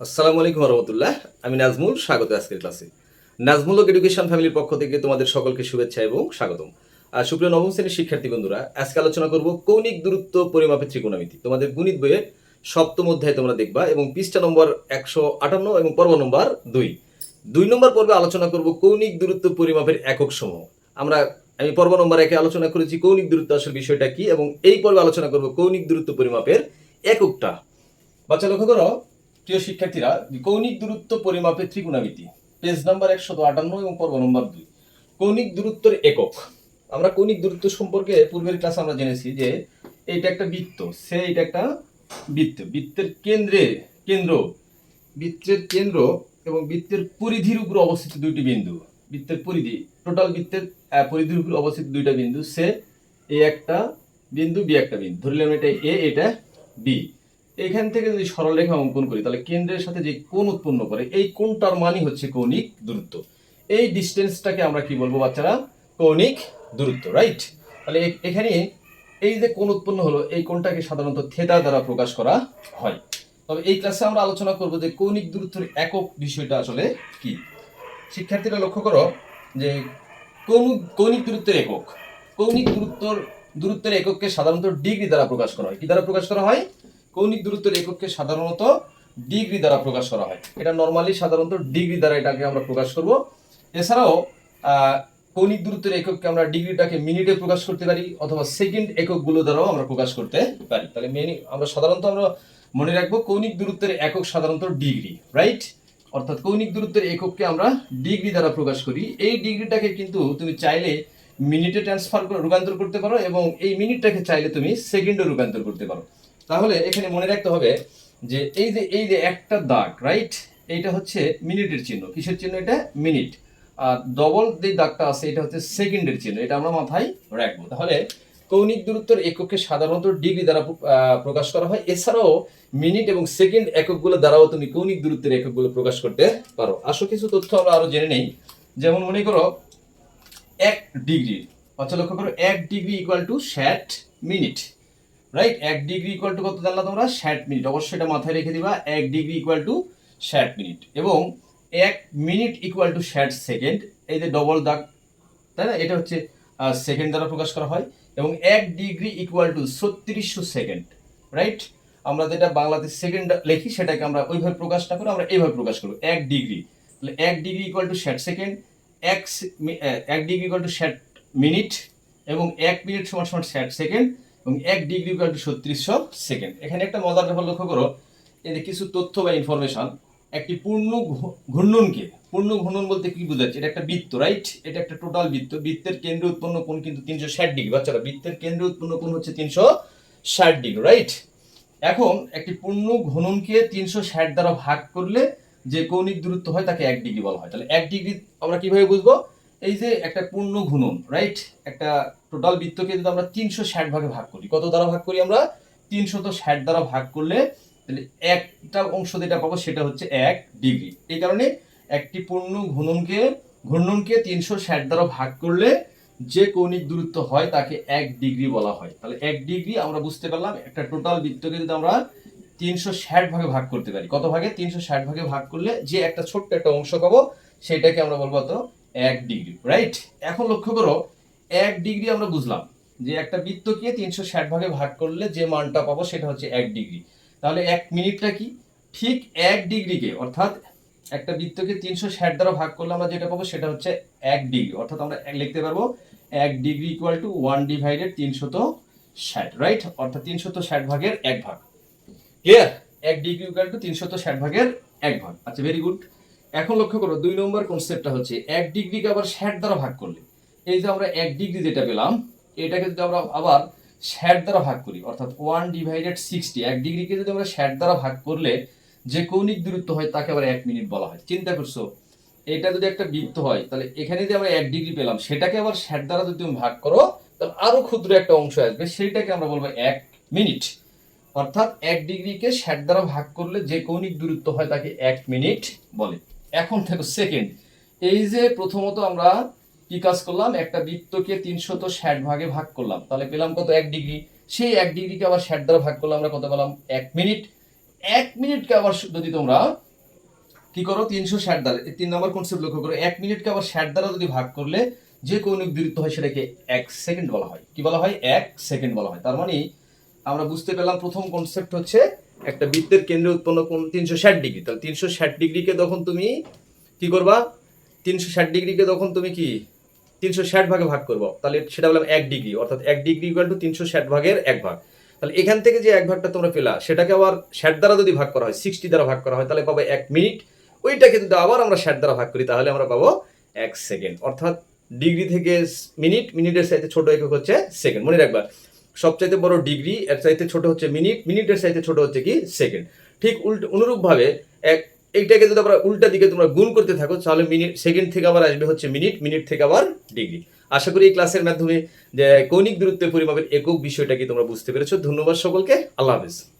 আসসালামু আলাইকুম রহমতুল্লাহ আমি নাজমুল, স্বাগত আজকের ক্লাসে। নাজমুল এডুকেশন ফ্যামিলির পক্ষ থেকে তোমাদের সকলকে শুভেচ্ছা এবং স্বাগতম। আর সুপ্রিয় নবম শ্রেণির শিক্ষার্থী বন্ধুরা, আজকে আলোচনা করব কৌণিক দূরত্ব পরিমাপের ত্রিকোণমিতি। তোমাদের গণিত বইয়ের সপ্তম অধ্যায় তোমরা দেখবা এবং পৃষ্ঠা নম্বর একশো আটান্ন এবং পর্ব নম্বর দুই। দুই নম্বর পর্বে আলোচনা করব কৌণিক দূরত্ব পরিমাপের একক সমূহ। আমরা, আমি পর্ব নম্বর একে আলোচনা করেছি কৌণিক দূরত্ব আসলে বিষয়টা কি এবং এই পর্বে আলোচনা করব কৌণিক দূরত্ব পরিমাপের এককটা। বাচ্চা লক্ষ্য করো প্রিয় শিক্ষার্থীরা, কৌণিক দূরত্ব পরিমাপের ত্রিগুণামিতি, পেজ নাম্বার একশত আটান্ন এবং পর্ব নম্বর দুই। কৌণিক দূরত্বের একক। আমরা কৌণিক দূরত্ব সম্পর্কে পূর্বের ক্লাসে আমরা জেনেছি যে এটা একটা বৃত্ত, সে এটা একটা বৃত্ত। বৃত্তের কেন্দ্রে কেন্দ্র, বৃত্তের কেন্দ্র এবং বৃত্তের পরিধির উপর অবস্থিত দুইটি বিন্দু। বৃত্তের পরিধি টোটাল বৃত্তের পরিধির উপর অবস্থিত দুইটা বিন্দু, সে এ একটা বিন্দু, বি একটা বিন্দু। ধরলাম এটা এ, এটা বি। এখান থেকে যদি সরলরেখা অঙ্কন করি, তাহলে কেন্দ্রের সাথে যে কোণ উৎপন্ন করে, এই কোণটার মানই হচ্ছে কৌণিক দূরত্ব। এই ডিস্টেন্সটাকে আমরা কি বলব বাচ্চারা? কৌণিক দূরত্ব রাইট তাহলে এখানে এই যে কোণ উৎপন্ন হলো, এই কোণটাকে সাধারণত থেটা দ্বারা প্রকাশ করা হয়। তবে এই ক্লাসে আমরা আলোচনা করব যে কৌণিক দূরত্বের একক বিষয়টা আসলে কি। শিক্ষার্থীরা লক্ষ্য করো যে কৌণিক কৌণিক দূরত্বের একক। কৌণিক দূরত্বর দূরত্বের একককে সাধারণত ডিগ্রি দ্বারা প্রকাশ করা হয়। কি দ্বারা প্রকাশ করা হয়? কৌণিক দূরত্বের একককে সাধারণত ডিগ্রি দ্বারা প্রকাশ করা হয়। এটা নর্মালি সাধারণত ডিগ্রি দ্বারা এটাকে আমরা প্রকাশ করব। এছাড়াও কৌণিক দূরত্বের একককে আমরা ডিগ্রিটাকে মিনিটে প্রকাশ করতে পারি অথবা সেকেন্ড এককগুলো দ্বারাও আমরা প্রকাশ করতে পারি। তাহলে মেনি আমরা সাধারণত আমরা মনে রাখব কৌণিক দূরত্বের একক সাধারণত ডিগ্রি রাইট অর্থাৎ কৌণিক দূরত্বের একককে আমরা ডিগ্রি দ্বারা প্রকাশ করি। এই ডিগ্রিটাকে কিন্তু তুমি চাইলে মিনিটে ট্রান্সফার রূপান্তর করতে পারো এবং এই মিনিটটাকে চাইলে তুমি সেকেন্ডে রূপান্তর করতে পারো। তাহলে এখানে মনে রাখতে হবে যে এই যে এই যে একটা দাগ রাইট এইটা হচ্ছে মিনিটের চিহ্ন। কিসের চিহ্ন এটা? মিনিট। আর ডবল যে দাগটা আছে, এটা হচ্ছে সেকেন্ডের চিহ্ন। এটা আমরা মাথায় রাখব। তাহলে কৌণিক দূরত্বের এককে সাধারণত ডিগ্রি দ্বারা প্রকাশ করা হয়। এছাড়াও মিনিট এবং সেকেন্ড এককগুলো দ্বারাও তুমি কৌণিক দূরত্বের এককগুলো প্রকাশ করতে পারো। আসো কিছু তথ্য আমরা আরও জেনে নেই। যেমন মনে করো, এক ডিগ্রি আচ্ছা লক্ষ্য করো, এক ডিগ্রি ইকুয়াল টু ষাট মিনিট রাইট এক ডিগ্রি ইকুয়াল টু কত জানলা তোমরা? ষাট মিনিট অবশ্যই এটা মাথায় রেখে দিবা, এক ডিগ্রি ইকুয়াল টু ষাট মিনিট এবং এক মিনিট ইকুয়াল টু ষাট সেকেন্ড এই যে ডবল দাগ, তাই না? এটা হচ্ছে সেকেন্ড দ্বারা প্রকাশ করা হয়। এবং এক ডিগ্রি ইকুয়াল টু ছত্রিশশো সেকেন্ড রাইট আমরা যেটা বাংলাতে সেকেন্ড লিখি, সেটাকে আমরা ওইভাবে প্রকাশ না করে আমরা এইভাবে প্রকাশ করব। এক ডিগ্রি তাহলে এক ডিগ্রি ইকুয়াল টু ষাট সেকেন্ড এক এক ডিগ্রি ইকুয়াল টু ষাট মিনিট এবং এক মিনিট সমান সমান ষাট সেকেন্ড এবং এক ডিগ্রি ইকুয়াল টু ছত্রিশশো সেকেন্ড এখানে একটা মজার ব্যাপার লক্ষ্য করো এতে কিছু তথ্য বা ইনফরমেশন একটি পূর্ণ ঘূর্ণনকে, পূর্ণ ঘূর্ণন বলতে কি বোঝাচ্ছে? এটা একটা বৃত্ত রাইট এটা একটা টোটাল বৃত্ত। বৃত্তের কেন্দ্রে উৎপন্ন কোণ কিন্তু তিনশো ষাট ডিগ্রি বাচ্চারা, বৃত্তের কেন্দ্রে উৎপন্ন কোণ হচ্ছে তিনশো ষাট ডিগ্রি রাইট এখন একটি পূর্ণ ঘূর্ণনকে তিনশো ষাট দ্বারা ভাগ করলে যে কৌণিক দূরত্ব হয়, তাকে এক ডিগ্রি বলা হয়। তাহলে এক ডিগ্রি আমরা কীভাবে বুঝব? এই যে একটা পূর্ণ ঘূর্ণন রাইট একটা টোটাল বৃত্তকে যদি আমরা তিনশো ষাট ভাগে ভাগ করি, কত দ্বারা ভাগ করি আমরা? তিনশত ষাট দ্বারা ভাগ করলে তাহলে একটা অংশ যেটা পাবো সেটা হচ্ছে এক ডিগ্রি। এই কারণে একটি পূর্ণ ঘূর্ণনকে ঘূর্ণনকে তিনশো ষাট দ্বারা ভাগ করলে যে কৌণিক দূরত্ব হয় তাকে এক ডিগ্রি বলা হয়। তাহলে এক ডিগ্রি আমরা বুঝতে পারলাম, একটা টোটাল বৃত্তকে যদি আমরা তিনশো ষাট ভাগে ভাগ করতে পারি, কত ভাগে? তিনশো ষাট ভাগে ভাগ করলে যে একটা ছোট্ট একটা অংশ পাবো, সেটাকে আমরা বলব তো এক ডিগ্রি রাইট এখন লক্ষ্য করো, এক ডিগ্রি আমরা বুঝলাম যে একটা বৃত্তকে তিনশো ষাট ভাগে ভাগ করলে যে মানটা পাবো সেটা হচ্ছে এক ডিগ্রি তাহলে এক মিনিটটা কি? ঠিক এক ডিগ্রিকে অর্থাৎ একটা বৃত্তকে তিনশো ষাট দ্বারা ভাগ করলে আমরা যেটা পাবো সেটা হচ্ছে এক ডিগ্রি অর্থাৎ আমরা লিখতে পারব এক degree equal to one divided তিনশত ষাট রাইট অর্থাৎ তিনশত ষাট ভাগের এক ভাগ। ক্লিয়ার এক ডিগ্রি ইকুয়াল টু তিনশত ষাট ভাগের এক ভাগ। আচ্ছা ভেরি গুড এখন লক্ষ্য করো, দুই নম্বর কনসেপ্টটা হচ্ছে এক ডিগ্রিকে আবার ষাট দ্বারা ভাগ করলে। এই যে আমরা এক ডিগ্রি যেটা পেলাম, এটাকে যদি আমরা আবার ষাট দ্বারা ভাগ করি, অর্থাৎ ওয়ান ডিভাইডেড সিক্সটি এক ডিগ্রিকে যদি আমরা ষাট দ্বারা ভাগ করলে যে কৌণিক দূরত্ব হয় তাকে আবার এক মিনিট বলা হয়। চিন্তা করছ? এটা যদি একটা বৃত্ত হয়, তাহলে এখানে যে আমরা এক ডিগ্রি পেলাম, সেটাকে আবার ষাট দ্বারা যদি তুমি ভাগ করো, তাহলে আরও ক্ষুদ্র একটা অংশ আসবে, সেইটাকে আমরা বলব এক মিনিট। অর্থাৎ এক ডিগ্রিকে ষাট দ্বারা ভাগ করলে যে কৌণিক দূরত্ব হয় তাকে এক মিনিট বলে। এখন থেকে সেকেন্ড এই যে প্রথমত আমরা কি কাজ করলাম? একটা বৃত্তকে তিনশত ষাট ভাগে ভাগ করলাম। তাহলে পেলাম কত? এক ডিগ্রি। সেই এক ডিগ্রিকে আবার ষাট দ্বারা ভাগ করলে আমরা কত পেলাম? এক মিনিট। এক মিনিটকে আবার যদি তোমরা কি করো? তিনশো ষাট দ্বারা তিন নম্বর কনসেপ্ট লক্ষ্য করো। এক মিনিটকে আবার ষাট দ্বারা যদি ভাগ করলে যে কৌণিক দূরত্ব হয়, সেটাকে এক সেকেন্ড বলা হয়। কি বলা হয়? এক সেকেন্ড বলা হয়। তার মানে আমরা বুঝতে পেলাম প্রথম কনসেপ্ট হচ্ছে একটা বৃত্তের কেন্দ্রে উৎপন্ন কোণ তিনশো ষাট ডিগ্রি। তাহলে তিনশো ষাট ডিগ্রিকে তখন তুমি কি করবা? তিনশো ষাট ডিগ্রিকে তখন তুমি কি? তিনশো ষাট ভাগে ভাগ করব। তাহলে সেটা বললাম এক ডিগ্রি, অর্থাৎ এক ডিগ্রি ইকুয়াল টু তিনশো ষাট ভাগের এক ভাগ। তাহলে এখান থেকে যে এক ভাগটা তোমরা পেলা, সেটাকে আবার ষাট দ্বারা যদি ভাগ করা হয় সিক্সটি দ্বারা ভাগ করা হয়, তাহলে পাবো এক মিনিট। ওইটাকে যদি আবার আমরা ষাট দ্বারা ভাগ করি, তাহলে আমরা পাবো এক সেকেন্ড। অর্থাৎ ডিগ্রি থেকে মিনিট, মিনিটের চাইতে ছোট একক হচ্ছে সেকেন্ড। মনে রাখবা সবচাইতে বড় ডিগ্রি, এর চাইতে ছোট হচ্ছে মিনিট, মিনিটের চাইতে ছোট হচ্ছে কি সেকেন্ড। ঠিক উল্টো, অনুরূপভাবে এক, এইটাকে যদি আমরা উল্টা দিকে তোমরা গুণ করতে থাকো, তাহলে মিনিট, সেকেন্ড থেকে আবার আসবে হচ্ছে মিনিট মিনিট থেকে আবার ডিগ্রি। আশা করি এই ক্লাসের মাধ্যমে, যে, কৌণিক দূরত্বের পরিমাপের একক বিষয়টা কি তোমরা বুঝতে পেরেছ। ধন্যবাদ সকলকে। আল্লাহ হাফেজ।